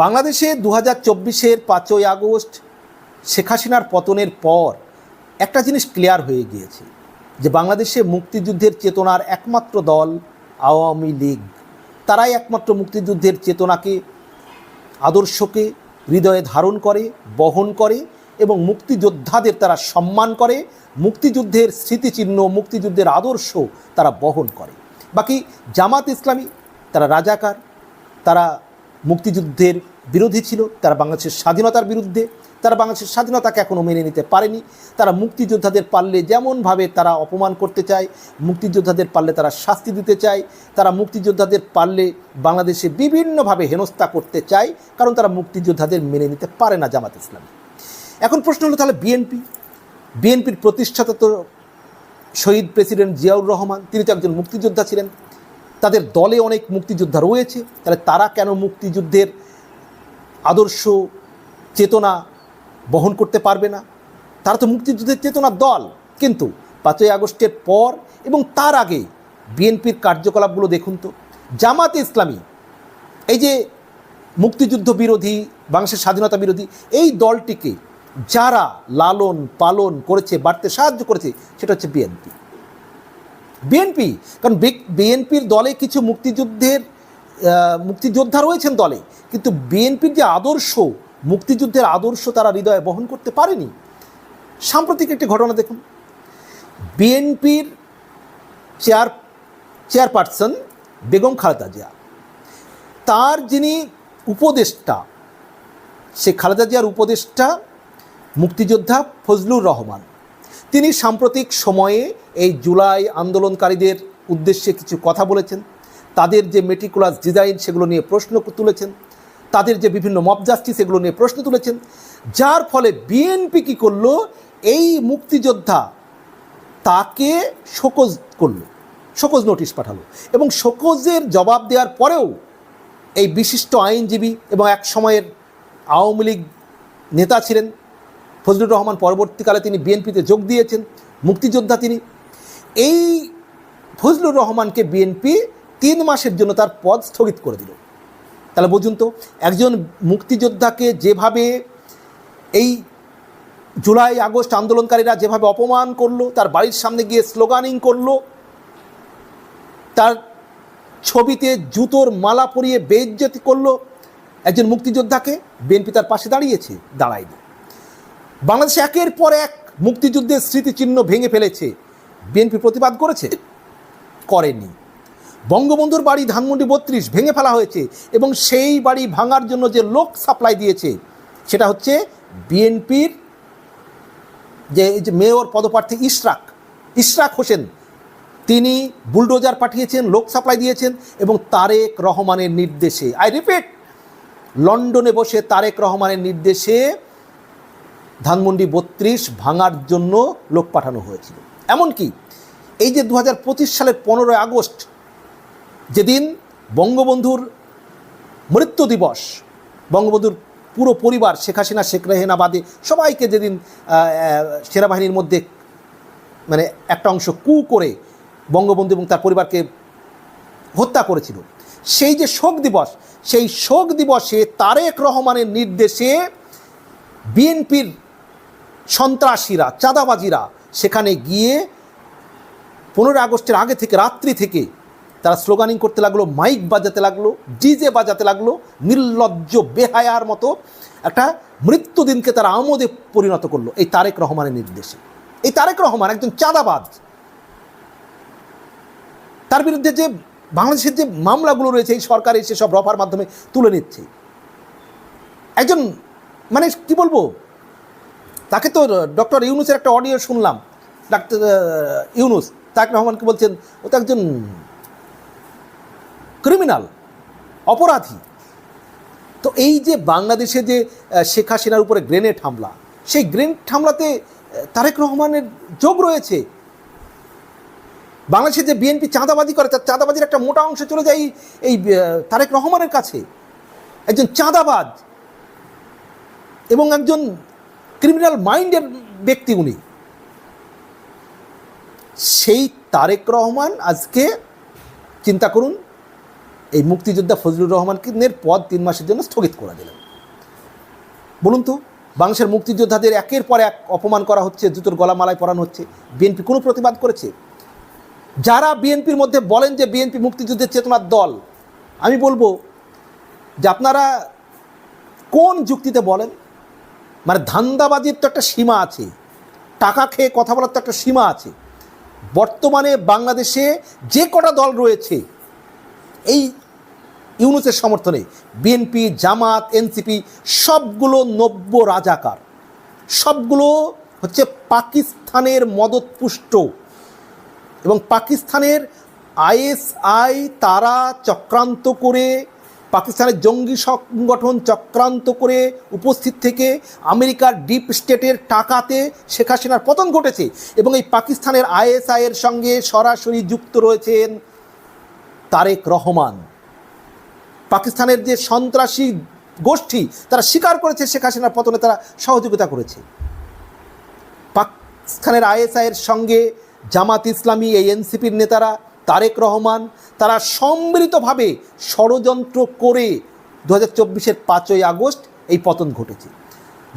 বাংলাদেশে দু হাজার চব্বিশের পাঁচই আগস্ট শেখ হাসিনার পতনের পর একটা জিনিস ক্লিয়ার হয়ে গিয়েছে, যে বাংলাদেশে মুক্তিযুদ্ধের চেতনার একমাত্র দল আওয়ামী লীগ। তারাই একমাত্র মুক্তিযুদ্ধের চেতনাকে, আদর্শকে হৃদয়ে ধারণ করে, বহন করে এবং মুক্তিযোদ্ধাদের তারা সম্মান করে, মুক্তিযুদ্ধের স্মৃতিচিহ্ন, মুক্তিযুদ্ধের আদর্শ তারা বহন করে। বাকি জামাত ইসলামী, তারা রাজাকার, তারা মুক্তিযুদ্ধের বিরোধী ছিল, তারা বাংলাদেশের স্বাধীনতার বিরুদ্ধে, তারা বাংলাদেশের স্বাধীনতাকে এখনও মেনে নিতে পারেনি, তারা মুক্তিযোদ্ধাদের পারলে যেমনভাবে তারা অপমান করতে চায়, মুক্তিযোদ্ধাদের পারলে তারা শাস্তি দিতে চায়, তারা মুক্তিযোদ্ধাদের পারলে বাংলাদেশে বিভিন্নভাবে হেনস্থা করতে চায়, কারণ তারা মুক্তিযোদ্ধাদের মেনে নিতে পারে না জামাত ইসলামী। এখন প্রশ্ন হলো তাহলে বিএনপি, বিএনপির প্রতিষ্ঠাতা তো শহীদ প্রেসিডেন্ট জিয়াউর রহমান, তিনি তো একজন মুক্তিযোদ্ধা ছিলেন। তাদের দলে অনেক মুক্তিযোদ্ধা রয়েছে, তাহলে তারা কেন মুক্তিযুদ্ধের আদর্শ চেতনা বহন করতে পারবে না? তারা তো মুক্তিযুদ্ধের চেতনার দল, কিন্তু পাঁচই আগস্টের পর এবং তার আগে বিএনপির কার্যকলাপগুলো দেখুন তো। জামাতে ইসলামী, এই যে মুক্তিযুদ্ধ বিরোধী, বাংলাদেশের স্বাধীনতা বিরোধী, এই দলটিকে যারা লালন পালন করেছে, বাড়তে সাহায্য করেছে, সেটা হচ্ছে বিএনপি। বিএনপি কারণ বিএনপির দলে কিছু মুক্তিযুদ্ধের মুক্তিযোদ্ধা রয়েছেন দলে, কিন্তু বিএনপির যে আদর্শ, মুক্তিযুদ্ধের আদর্শ তারা হৃদয়ে বহন করতে পারেনি। সাম্প্রতিক একটি ঘটনা দেখুন। বিএনপির চেয়ার, চেয়ারপারসন বেগম খালেদা জিয়া, তার যিনি উপদেষ্টা, সে খালেদা জিয়ার উপদেষ্টা, মুক্তিযোদ্ধা ফজলুর রহমান তিনি সাম্প্রতিক সময়ে এই জুলাই আন্দোলনকারীদের উদ্দেশ্যে কিছু কথা বলেছেন। তাদের যে মেটিকুলাস ডিজাইন সেগুলো নিয়ে প্রশ্ন তুলেছেন। তাদের যে বিভিন্ন মব জাস্টিস সেগুলো নিয়ে প্রশ্ন তুলেছেন। যার ফলে বিএনপি কী করল? এই মুক্তিযোদ্ধা তাকে শোকজ করল, শোকজ নোটিশ পাঠালো এবং শোকজের জবাব দেওয়ার পরেও এই বিশিষ্ট আইনজীবী এবং এক সময়ের আওয়ামী লীগ নেতা ছিলেন। ফজলুর রহমান পরবর্তীকালে তিনি বিএনপিতে যোগ দিয়েছেন, মুক্তিযোদ্ধা তিনি। এই ফজলুর রহমানকে বিএনপি তিন মাসের জন্য তার পদ স্থগিত করে দিল। তাহলে বুঝুন তো, একজন মুক্তিযোদ্ধাকে যেভাবে এই জুলাই, আগস্ট আন্দোলনকারীরা যেভাবে অপমান করল, তার বাড়ির সামনে গিয়ে স্লোগানিং করল, তার ছবিতে জুতোর মালা পরিয়ে বেইজ্জতি করল, একজন মুক্তিযোদ্ধাকে বিএনপি তার পাশে দাঁড়িয়েছে, দাঁড়ায়নি। বাংলাদেশে একের পর এক মুক্তিযুদ্ধের স্মৃতিচিহ্ন ভেঙে ফেলেছে। বিএনপি প্রতিবাদ করেছে, করেনি। বঙ্গবন্ধুর বাড়ি ধানমন্ডি বত্রিশ ভেঙে ফেলা হয়েছে এবং সেই বাড়ি ভাঙার জন্য যে লোক সাপ্লাই দিয়েছে, সেটা হচ্ছে বিএনপির যে, এই যে মেয়র পদপ্রার্থী ইশরাক ইশরাক হোসেন। তিনি বুলডোজার পাঠিয়েছেন, লোক সাপ্লাই দিয়েছেন এবং তারেক রহমানের নির্দেশে, আই রিপিট, লন্ডনে বসে তারেক রহমানের নির্দেশে ধানমন্ডি বত্রিশ ভাঙার জন্য লোক পাঠানো হয়েছিল। এমনকি এই যে দু হাজার পঁচিশ সালের পনেরোই আগস্ট যেদিন বঙ্গবন্ধুর মৃত্যু দিবস, বঙ্গবন্ধুর পুরো পরিবার, শেখ হাসিনা, শেখ রেহেনা, বাদে সবাইকে যেদিন সেনাবাহিনীর মধ্যে মানে একটা অংশ কু করে বঙ্গবন্ধু এবং তার পরিবারকে হত্যা করেছিল, সেই যে শোক দিবস, সেই শোক দিবসে তারেক রহমানের নির্দেশে বিএনপির সন্ত্রাসীরা, চাঁদাবাজিরা সেখানে গিয়ে পনেরোই আগস্টের আগে থেকে, রাত্রি থেকে তারা স্লোগানিং করতে লাগল, মাইক বাজাতে লাগল, ডিজে বাজাতে লাগল, নির্লজ্জ, বেহায়ার মতো একটা মৃত্যুদিনকে তারা আমোদে পরিণত করল এই তারেক রহমানের নির্দেশে। এই তারেক রহমান একজন চাঁদাবাজ। তার বিরুদ্ধে যে বাংলাদেশের যে মামলাগুলো রয়েছে, এই সরকার এসে সব রফার মাধ্যমে তুলে নিচ্ছে। একজন মানে কি বলব? তাকে তো ডক্টর ইউনুসের একটা অডিও শুনলাম। ডাক্তার ইউনুস তাক রহমানকে বলছেন, ও তো একজন ক্রিমিনাল অপরাধী। তো এই যে বাংলাদেশে যে শেখ হাসিনার উপরে গ্রেনেড হামলা, সেই গ্রেনেড হামলাতে তারেক রহমানের যোগ রয়েছে। বাংলাদেশে যে বিএনপি চাঁদাবাজি করে, তার চাঁদাবাজির একটা মোটা অংশ চলে যায় এই তারেক রহমানের কাছে। একজন চাঁদাবাজ এবং একজন ক্রিমিনাল মাইন্ডের ব্যক্তি উনি। সেই তারেক রহমান আজকে চিন্তা করুন, এই মুক্তিযোদ্ধা ফজলুর রহমানের পদ তিন মাসের জন্য স্থগিত করে দিলেন। বলুন তো, বাংলাদেশের মুক্তিযোদ্ধাদের একের পর এক অপমান করা হচ্ছে, জুতোর গলামালায় পরানো হচ্ছে, বিএনপি কোনো প্রতিবাদ করেছে? যারা বিএনপির মধ্যে বলেন যে বিএনপি মুক্তিযুদ্ধের চেতনার দল, আমি বলব যে আপনারা কোন যুক্তিতে বলেন? মানে ধান্দাবাজির তো একটা সীমা আছে। টাকা খেয়ে কথা বলার তো একটা সীমা আছে। বর্তমানে বাংলাদেশে যে কটা দল রয়েছে, এই ইউনুসের সমর্থনে বিএনপি, জামাত, এনসিপি, সবগুলো নব্য রাজাকার। সবগুলো হচ্ছে পাকিস্তানের মদতপুষ্ট। এবং পাকিস্তানের আইএসআই তারা চক্রান্ত করে পাকিস্তানের জঙ্গি সংগঠন চক্রান্ত করে উপস্থিত থেকে আমেরিকার ডিপ স্টেটের টাকাতে শেখ হাসিনার পতন ঘটেছে এবং এই পাকিস্তানের আইএসআই এর সঙ্গে সরাসরি যুক্ত রয়েছেন তারেক রহমান। পাকিস্তানের যে সন্ত্রাসী গোষ্ঠী, তারা স্বীকার করেছে শেখ হাসিনার পতনে তারা সহযোগিতা করেছে। পাকিস্তানের আইএসআইয়ের সঙ্গে জামাত ইসলামী, এই এনসিপির নেতারা তারেক রহমান তারা সম্মিলিতভাবে ষড়যন্ত্র করে দু হাজার চব্বিশের পাঁচই আগস্ট এই পতন ঘটেছে।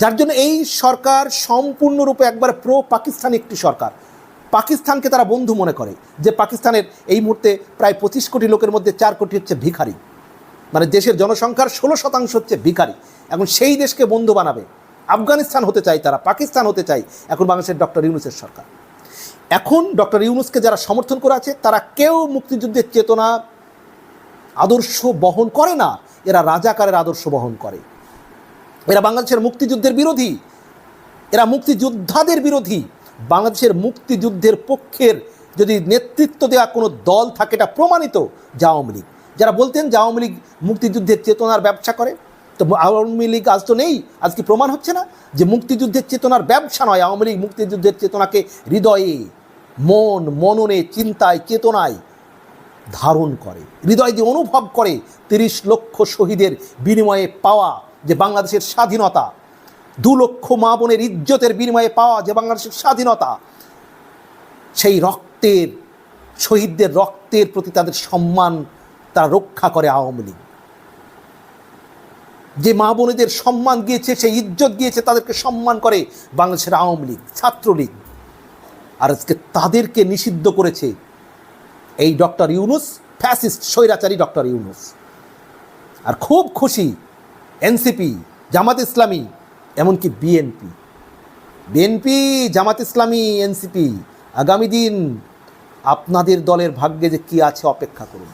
যার জন্য এই সরকার সম্পূর্ণরূপে একবার প্রো পাকিস্তান একটি সরকার। পাকিস্তানকে তারা বন্ধু মনে করে যে পাকিস্তানের এই মুহূর্তে প্রায় পঁচিশ কোটি লোকের মধ্যে চার কোটি হচ্ছে ভিখারি। মানে দেশের জনসংখ্যার ষোলো শতাংশ হচ্ছে ভিখারি। এখন সেই দেশকে বন্ধু বানাবে। আফগানিস্তান হতে চায় তারা, পাকিস্তান হতে চায় এখন বাংলাদেশের ডক্টর ইউনুসের সরকার। এখন ডক্টর ইউনুসকে যারা সমর্থন করে আছে, তারা কেউ মুক্তিযুদ্ধের চেতনা, আদর্শ বহন করে না। এরা রাজাকারের আদর্শ বহন করে। এরা বাংলাদেশের মুক্তিযুদ্ধের বিরোধী। এরা মুক্তিযোদ্ধাদের বিরোধী। বাংলাদেশের মুক্তিযুদ্ধের পক্ষের যদি নেতৃত্ব দেওয়া কোনো দল থাকে, এটা প্রমাণিত যে আওয়ামী লীগ। যারা বলতেন যে আওয়ামী লীগ মুক্তিযুদ্ধের চেতনার ব্যবসা করে তো আওয়ামী লীগ আজ তো নেই আজকে প্রমাণ হচ্ছে না? যে মুক্তিযুদ্ধের চেতনার ব্যবসা নয়, আওয়ামী লীগ মুক্তিযুদ্ধের চেতনাকে হৃদয়ে, মন, মননে, চিন্তায়, চেতনায় ধারণ করে। হৃদয় দিয়ে অনুভব করে তিরিশ লক্ষ শহীদের বিনিময়ে পাওয়া যে বাংলাদেশের স্বাধীনতা, দু লক্ষ মা বোনের ইজ্জতের বিনিময়ে পাওয়া যে বাংলাদেশের স্বাধীনতা, সেই রক্তের, শহীদদের রক্তের প্রতি তাদের সম্মান, তারা রক্ষা করে আওয়ামী লীগ। যে মা বোনেদের সম্মান গিয়েছে সেই ইজ্জত গিয়েছে, তাদেরকে সম্মান করে বাংলাদেশের আওয়ামী লীগ, ছাত্রলীগ। আর আজকে তাদেরকে নিষিদ্ধ করেছে এই ডক্টর ইউনুস, ফ্যাসিস্ট, স্বৈরাচারী ডক্টর ইউনুস। আর খুব খুশি এনসিপি, জামাত ইসলামী, এমনকি BNP. BNP, Jamaat Islami, NCP, আগামী দিন আপনাদের দলের ভাগ্যে যে কী আছে, অপেক্ষা করুন।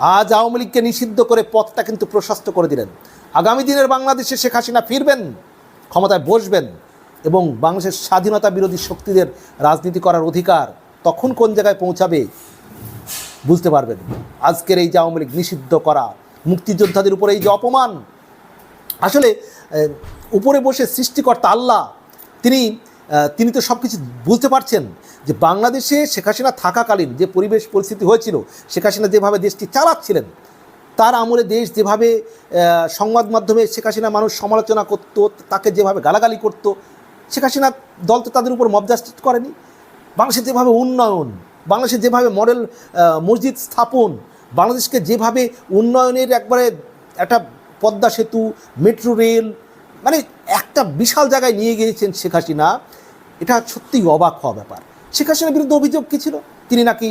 আজ আওয়ামী লীগকে নিষিদ্ধ করে পথটা কিন্তু প্রশস্ত করে দিলেন। আগামী দিনের বাংলাদেশে শেখ হাসিনা ফিরবেন, ক্ষমতায় বসবেন এবং বাংলাদেশের স্বাধীনতা বিরোধী শক্তিদের রাজনীতি করার অধিকার তখন কোন জায়গায় পৌঁছাবে বুঝতে পারবেন। আজকের এই যে আওয়ামী লীগ নিষিদ্ধ করা, মুক্তিযোদ্ধাদের উপরে এই যে অপমান, আসলে উপরে বসে সৃষ্টিকর্তা আল্লাহ, তিনি তিনি তো সব কিছু বুঝতে পারছেন যে বাংলাদেশে শেখ হাসিনা থাকাকালীন যে পরিবেশ পরিস্থিতি হয়েছিল, শেখ হাসিনা যেভাবে দেশটি চালাচ্ছিলেন তার আমলে দেশ যেভাবে সংবাদ মাধ্যমে শেখ হাসিনা মানুষ সমালোচনা করত, তাকে যেভাবে গালাগালি করত, শেখ হাসিনা দল তো তাদের উপর মবজাস্টিস করেনি। বাংলাদেশের যেভাবে উন্নয়ন বাংলাদেশের যেভাবে মডেল মসজিদ স্থাপন, বাংলাদেশকে যেভাবে উন্নয়নের একবারে একটা পদ্মা সেতু, মেট্রো রেল মানে একটা বিশাল জায়গায় নিয়ে গিয়েছেন শেখ হাসিনা, এটা সত্যিই অবাক হওয়া ব্যাপার। শেখ হাসিনার বিরুদ্ধে অভিযোগ কী ছিল? তিনি নাকি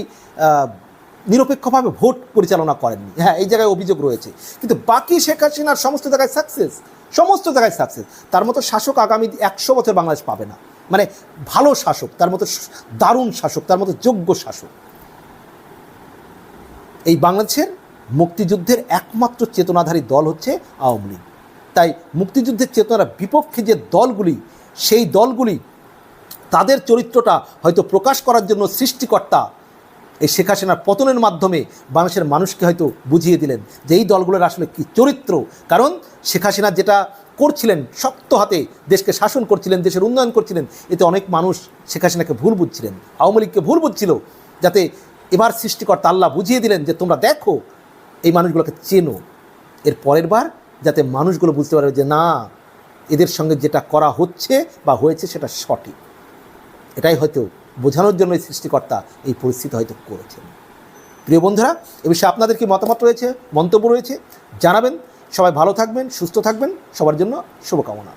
নিরপেক্ষভাবে ভোট পরিচালনা করেননি। হ্যাঁ এই জায়গায় অভিযোগ রয়েছে। কিন্তু বাকি শেখ হাসিনার সমস্ত জায়গায় সাকসেস সমস্ত জায়গায় সাকসেস তার মতো শাসক আগামী একশো বছর বাংলাদেশ পাবে না। মানে ভালো শাসক, তার মতো দারুণ শাসক, তার মতো যোগ্য শাসক। এই বাংলাদেশের মুক্তিযুদ্ধের একমাত্র চেতনাধারী দল হচ্ছে আওয়ামী লীগ। তাই মুক্তিযুদ্ধের চেতনার বিপক্ষে যে দলগুলি, সেই দলগুলি তাদের চরিত্রটা হয়তো প্রকাশ করার জন্য সৃষ্টিকর্তা এই শেখ হাসিনার পতনের মাধ্যমে বাংলাদেশের মানুষকে হয়তো বুঝিয়ে দিলেন যে এই দলগুলোর আসলে কি চরিত্র। কারণ শেখ হাসিনা যেটা করছিলেন, শক্ত হাতে দেশকে শাসন করছিলেন, দেশের উন্নয়ন করছিলেন, এতে অনেক মানুষ শেখ হাসিনাকে ভুল বুঝছিলেন। আওয়ামী লীগকে ভুল বুঝছিল, যাতে এবার সৃষ্টিকর্তা আল্লাহ বুঝিয়ে দিলেন যে তোমরা দেখো, এই মানুষগুলোকে চেনো। এর পরের বার যাতে মানুষগুলো বুঝতে পারবে যে না, এদের সঙ্গে যেটা করা হচ্ছে বা হয়েছে সেটা সঠিক। এটাই হয়তো বোঝানোর জন্য এই সৃষ্টিকর্তা এই পরিস্থিতি হয়তো করেছেন। প্রিয় বন্ধুরা, এ বিষয়ে আপনাদের কি মতামত রয়েছে, মন্তব্য রয়েছে, জানাবেন। সবাই ভালো থাকবেন, সুস্থ থাকবেন। সবার জন্য শুভকামনা।